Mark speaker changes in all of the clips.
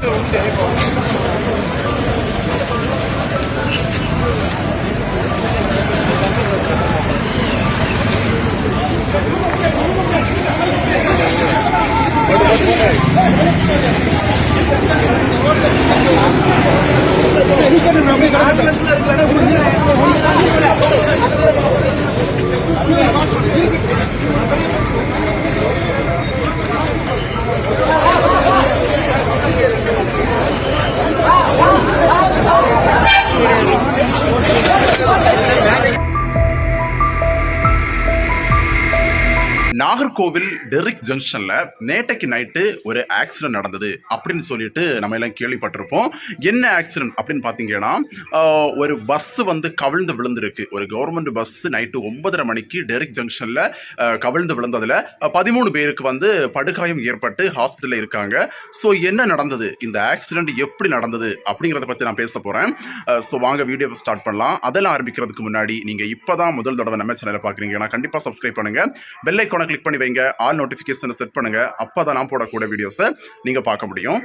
Speaker 1: 对我们点一口。நாகர்கோவில் Derek ஜங்ஷன்ல நேட்டைக்கு night ஒரு ஆக்சிடென்ட் நடந்தது அப்படின்னு சொல்லிட்டு நம்ம எல்லாம் கேள்விப்பட்டிருப்போம். என்ன ஆக்சிடென்ட் அப்படின்னு பார்த்தீங்கன்னா ஒரு பஸ் வந்து கவிழ்ந்து விழுந்திருக்கு. ஒரு கவர்மெண்ட் பஸ் நைட்டு ஒன்பதரை மணிக்கு டெரிக் ஜங்ஷன்ல கவிழ்ந்து விழுந்ததுல பதிமூணு பேருக்கு வந்து படுகாயம் ஏற்பட்டு ஹாஸ்பிட்டலில் இருக்காங்க. ஸோ என்ன நடந்தது? இந்த ஆக்சிடென்ட் எப்படி நடந்தது? அப்படிங்கிறத பற்றி நான் பேச போகிறேன் ஸோ வாங்க வீடியோவை ஸ்டார்ட் பண்ணலாம். அதெல்லாம் ஆரம்பிக்கிறதுக்கு முன்னாடி நீங்கள் இப்போ தான் முதல் தடவை நம்ம சேனலை பார்க்குறீங்கன்னா கண்டிப்பாக சப்ஸ்கிரைப் பண்ணுங்கள் பெல்லைக்கோனை கிளிக் பண்ணி வைங்க. ஆல் நோட்டிஃபிகேஷனை செட் பண்ணுங்க. அப்பதான் நான் போடக்கூடிய வீடியோஸை நீங்க பார்க்க முடியும்.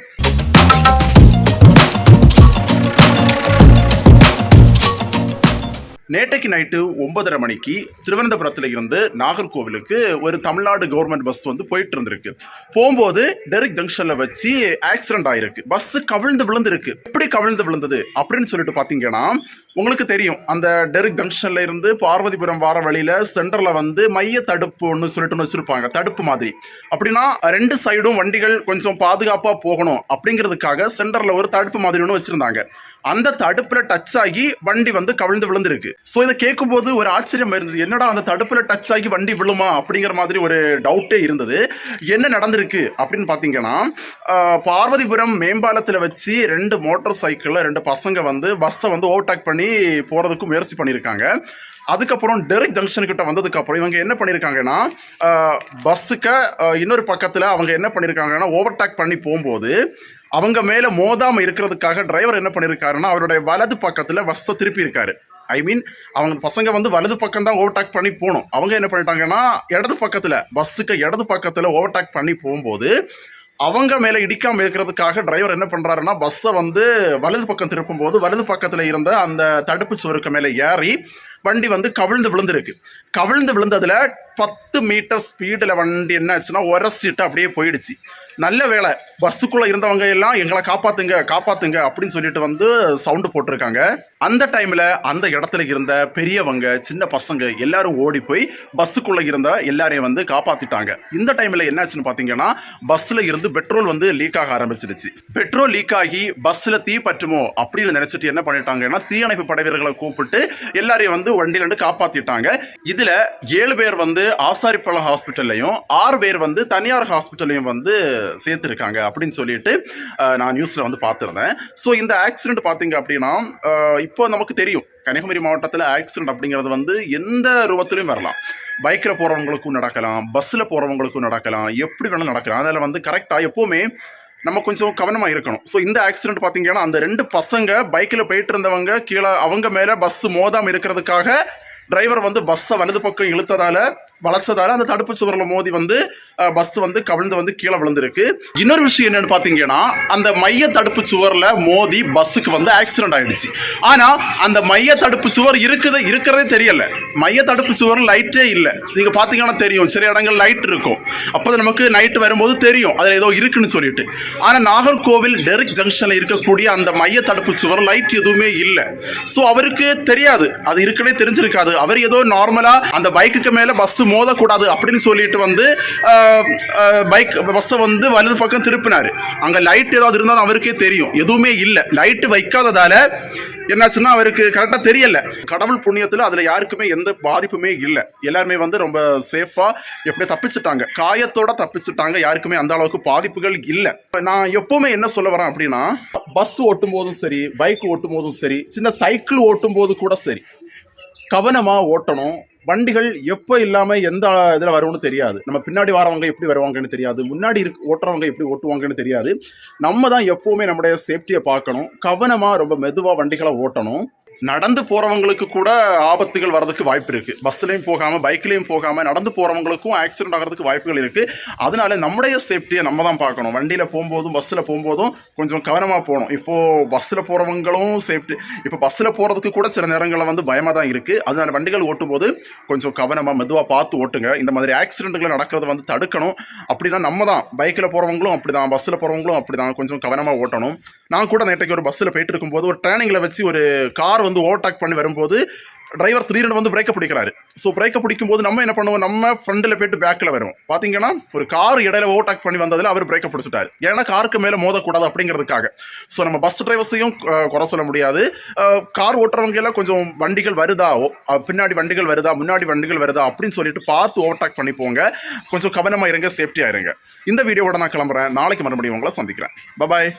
Speaker 1: நேற்றைக்கு நைட்டு ஒன்பதரை மணிக்கு திருவனந்தபுரத்தில் இருந்து நாகர்கோவிலுக்கு ஒரு தமிழ்நாடு கவர்மெண்ட் பஸ் வந்து போயிட்டு இருந்திருக்கு போகும்போது டெரிக் ஜங்ஷனில் வச்சு ஆக்சிடென்ட் ஆயிருக்கு. பஸ் கவிழ்ந்து விழுந்திருக்கு. எப்படி கவிழ்ந்து விழுந்தது அப்படின்னு சொல்லிட்டு பார்த்தீங்கன்னா உங்களுக்கு தெரியும். அந்த டெரிக் ஜங்ஷன்ல இருந்து பார்வதிபுரம் வார வழியில சென்டர்ல வந்து மைய தடுப்பு ஒன்று சொல்லிட்டு ஒன்று வச்சிருப்பாங்க. தடுப்பு மாதிரி. அப்படின்னா ரெண்டு சைடும் வண்டிகள் கொஞ்சம் பாதுகாப்பா போகணும் அப்படிங்கிறதுக்காக சென்டர்ல ஒரு தடுப்பு மாதிரி ஒன்று வச்சிருந்தாங்க. அந்த தடுப்புல டச் ஆகி வண்டி வந்து கவிழ்ந்து விழுந்திருக்கு. ஸோ இதை கேட்கும்போது ஒரு ஆச்சரியம் இருந்தது. என்னடா அந்த தடுப்புல டச் ஆகி வண்டி விழுமா அப்படிங்கிற மாதிரி ஒரு டவுட்டே இருந்தது. என்ன நடந்திருக்கு அப்படின்னு பார்த்தீங்கன்னா பார்வதிபுரம் மேம்பாலத்தில் வச்சு ரெண்டு மோட்டார் சைக்கிளில் ரெண்டு பசங்க வந்து பஸ்ஸை வந்து ஓவர்டேக் பண்ணி போறதுக்கு முயற்சி பண்ணியிருக்காங்க. அதுக்கப்புறம் டெரிக் ஜங்ஷன் கிட்ட வந்ததுக்கு அப்புறம் இவங்க என்ன பண்ணியிருக்காங்கன்னா பஸ்ஸுக்கு இன்னொரு பக்கத்தில் அவங்க என்ன பண்ணியிருக்காங்கன்னா ஓவர்டேக் பண்ணி போகும்போது அவங்க மேலே மோதாமல் இருக்கிறதுக்காக டிரைவர் என்ன பண்ணியிருக்காருன்னா அவருடைய வலது பக்கத்தில் பஸ்ஸை திருப்பி இருக்காரு ஐ மீன் அவங்க பசங்க வந்து வலது பக்கம் தான் ஓவர்டேக் பண்ணி போகணும். அவங்க என்ன பண்ணிட்டாங்கன்னா இடது பக்கத்தில் பஸ்ஸுக்கு இடது பக்கத்தில் ஓவர்டேக் பண்ணி போகும்போது அவங்க மேலே இடிக்காமல் இருக்கிறதுக்காக டிரைவர் என்ன பண்ணுறாருன்னா பஸ்ஸை வந்து வலது பக்கம் திருப்பும் போது வலது பக்கத்தில் இருந்த அந்த தடுப்பு சுவருக்கு மேலே ஏறி வண்டி வந்து கவிழ்ந்து விழுந்திருக்கு. கவிழ்ந்து விழுந்ததில் பத்து மீட்டர் ஸ்பீடில் வண்டி என்ன ஆச்சுன்னா உரசிட்டு அப்படியே போயிடுச்சு. நல்ல வேலை பஸ்ஸுக்குள்ளே இருந்தவங்க எல்லாம் எங்களை காப்பாற்றுங்க காப்பாற்றுங்க அப்படின்னு சொல்லிட்டு வந்து சவுண்டு போட்டிருக்காங்க. அந்த டைமில் அந்த இடத்துல இருந்த பெரியவங்க சின்ன பசங்க எல்லாரும் ஓடி போய் பஸ்ஸுக்குள்ளே இருந்த எல்லாரையும் வந்து காப்பாற்றிட்டாங்க இந்த டைமில் என்னாச்சுன்னு பார்த்தீங்கன்னா பஸ்ஸில் இருந்து பெட்ரோல் வந்து லீக் ஆக ஆரம்பிச்சிருச்சு. பெட்ரோல் லீக் ஆகி பஸ்ஸில் தீ பற்றுமோ அப்படின்னு நினச்சிட்டு என்ன பண்ணிட்டாங்கன்னா தீயணைப்பு படை வீரர்களை கூப்பிட்டு எல்லாரையும் வந்து வண்டியிலேருந்து இருந்து இதில் ஏழு பேர் வந்து ஆசாரிப்பள்ளம் ஹாஸ்பிட்டல்லையும் ஆறு பேர் வந்து தனியார் ஹாஸ்பிட்டல்லையும் வந்து சேர்த்துருக்காங்க அப்படின்னு சொல்லிட்டு நான் நியூஸில் வந்து பார்த்துருந்தேன். ஸோ இந்த ஆக்சிடென்ட் பார்த்தீங்க அப்படின்னா இப்போ நமக்கு தெரியும் கன்னியாகுமரி மாவட்டத்தில் ஆக்சிடென்ட் அப்படிங்கிறது வந்து எந்த ரூபத்திலையும் வரலாம். பைக்கில் போகிறவங்களுக்கும் நடக்கலாம் பஸ்ஸில் போகிறவங்களுக்கும் நடக்கலாம் எப்படி வேணாலும் நடக்கலாம். அதில் வந்து கரெக்டாக எப்போவுமே நம்ம கொஞ்சம் கவனமாக இருக்கணும். ஸோ இந்த ஆக்சிடென்ட் பார்த்தீங்கன்னா அந்த ரெண்டு பசங்க பைக்கில் போயிட்டு இருந்தவங்க கீழே அவங்க மேலே பஸ் மோதாமல் இருக்கிறதுக்காக டிரைவர் வந்து பஸ்ஸை வலது பக்கம் இழுத்ததால் வளைச்சதால அந்த தடுப்பு சுவரில் மோதி வந்து பஸ் வந்து கவிழ்ந்து வந்து கீழே விழுந்திருக்கு. இன்னொரு விஷயம் என்னன்னு பார்த்தீங்கன்னா அந்த மைய தடுப்பு சுவரில் மோதி பஸ்ஸுக்கு வந்து ஆக்சிடென்ட் ஆயிடுச்சு. ஆனா அந்த மைய தடுப்பு சுவர் இருக்குது இருக்கிறதே தெரியல. மைய தடுப்பு சுவர் லைட்டே இல்லை. நீங்க பார்த்தீங்கன்னா தெரியும் சில இடங்கள் லைட் இருக்கும். அப்போ நமக்கு நைட்டு வரும்போது தெரியும் அதில் ஏதோ இருக்குன்னு சொல்லிட்டு. ஆனா நாகர்கோவில் டெரிக் ஜங்ஷன்ல இருக்கக்கூடிய அந்த மைய தடுப்பு சுவர் லைட் எதுவுமே இல்லை. ஸோ அவருக்கு தெரியாது. அது இருக்கனே தெரிஞ்சிருக்காது. அவர் ஏதோ நார்மலா அந்த பைக்குக்கு மேல பஸ் மோதக்கூடாது அப்படின்னு சொல்லிட்டு வந்து பைக் பஸ்ஸை வந்து வலது பக்கம் திருப்பினார். அங்கே லைட் ஏதாவது இருந்தாலும் அவருக்கே தெரியும். எதுவுமே இல்லை. லைட்டு வைக்காததால் என்னாச்சுன்னா அவருக்கு கரெக்டாக தெரியல. கடவுள் புண்ணியத்தில் அதில் யாருக்குமே எந்த பாதிப்புமே இல்லை. எல்லாருமே வந்து ரொம்ப சேஃபாக எப்படியே தப்பிச்சிட்டாங்க. காயத்தோட தப்பிச்சிட்டாங்க. யாருக்குமே அந்த அளவுக்கு பாதிப்புகள் இல்லை. நான் எப்போவுமே என்ன சொல்ல வரேன் அப்படின்னா பஸ் ஓட்டும் போதும் சரி பைக் ஓட்டும் போதும் சரி சின்ன சைக்கிள் ஓட்டும் போது கூட சரி கவனமாக ஓட்டணும். வண்டிகள் எப்போ இல்லாமல் எந்த இதில் வரும்னு தெரியாது. நம்ம பின்னாடி வரவங்க எப்படி வருவாங்கன்னு தெரியாது. முன்னாடி இருக்கு ஓட்டுறவங்க எப்படி ஓட்டுவாங்கன்னு தெரியாது. நம்ம தான் எப்போவுமே நம்முடைய சேஃப்டியை பார்க்கணும். கவனமாக ரொம்ப மெதுவாக வண்டிகளை ஓட்டணும். நடந்து போகிறவங்களுக்கு கூட ஆபத்துகள் வரதுக்கு வாய்ப்பு இருக்குது பஸ்லேயும் போகாமல் பைக்லேயும் போகாமல் நடந்து போகிறவங்களுக்கும் ஆக்சிடென்ட் ஆகிறதுக்கு வாய்ப்புகள் இருக்குது அதனால நம்முடைய சேஃப்டியை நம்ம தான் பார்க்கணும். வண்டியில் போகும்போதும் பஸ்ஸில் போகும்போதும் கொஞ்சம் கவனமாக போகணும். இப்போது பஸ்ஸில் போகிறவங்களும் சேஃப்டி இப்போ பஸ்ஸில் போகிறதுக்கு கூட சில நேரங்களில் வந்து பயமாக தான் இருக்குது அதனால வண்டிகள் ஓட்டும்போது கொஞ்சம் கவனமாக மெதுவாக பார்த்து ஓட்டுங்க. இந்த மாதிரி ஆக்சிடென்ட்களை நடக்கிறத வந்து தடுக்கணும். அப்படின்னா நம்ம தான். பைக்கில் போகிறவங்களும் அப்படி தான் பஸ்ஸில் போறவங்களும் அப்படிதான். கொஞ்சம் கவனமாக ஓட்டணும். நான் கூட நேற்றைக்கு ஒரு பஸ்ஸில் போயிட்டு இருக்கும்போது ஒரு ட்ரைனிங்கில் வச்சு ஒரு கார் வந்து ஓவர்டேக் பண்ணி வரும்போது டிரைவர் திடீர்னு வந்து பிரேக்கை பிடிக்கிறாரு. ஸோ பிரேக்கை பிடிக்கும் போது நம்ம என்ன பண்ணுவோம்? நம்ம ஃப்ரண்டில் போயிட்டு பேக்கில் வரும் பார்த்தீங்கன்னா ஒரு கார் இடையில ஓவர்டேக் பண்ணி வந்ததில் அவர் பிரேக்கை பிடிச்சிட்டாரு. ஏன்னா காருக்கு மேலே மோதக்கூடாது அப்படிங்கிறதுக்காக. ஸோ நம்ம பஸ் டிரைவர்ஸையும் குறை சொல்ல முடியாது. கார் ஓட்டுறவங்க எல்லாம் கொஞ்சம் வண்டிகள் வருதா? ஓ, பின்னாடி வண்டிகள் வருதா? முன்னாடி வண்டிகள் வருதா? அப்படின்னு சொல்லிட்டு பார்த்து ஓவர்டேக் பண்ணி போங்க. கொஞ்சம் கவனமாக இருங்க சேஃப்டியாக இருங்க. இந்த வீடியோவோட நான் கிளம்புறேன். நாளைக்கு மறுபடியும் உங்களை சந்திக்கிறேன். பபாய்